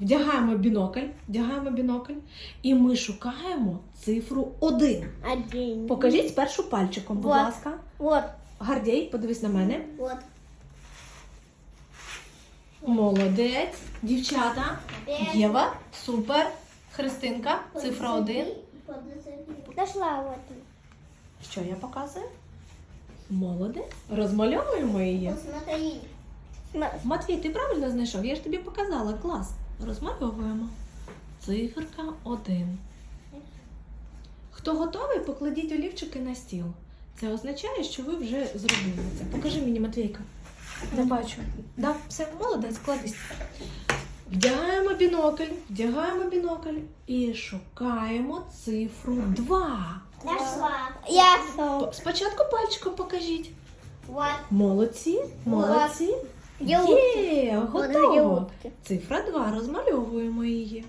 Вдягаємо бінокль, вдягаємо бінокль, і ми шукаємо цифру 1. Один. Покажіть спершу пальчиком, будь Вот. ласка. Вот. Гардій, подивись на мене. Вот. Молодець. Дівчата. П'ять. Єва, супер. Христинка, цифра 1. Нашла вот. Що я показую? Молодець. Розмальовуємо її. Посмотри. Матвій, ти правильно знайшов? Я ж тобі показала. Клас. Розмальовуємо. Циферка 1. Хто готовий, покладіть олівчики на стіл. Це означає, що ви вже зробили це. Покажи мені, Матвійка. Не бачу. Да, все, молодець, кладись. Вдягаємо бінокль, вдягаємо бінокль і шукаємо цифру 2. Нашла. Я. Спочатку пальчиком покажіть. Молодці, молодці. Є, Вот готово. Цифра 2, розмальовуємо її.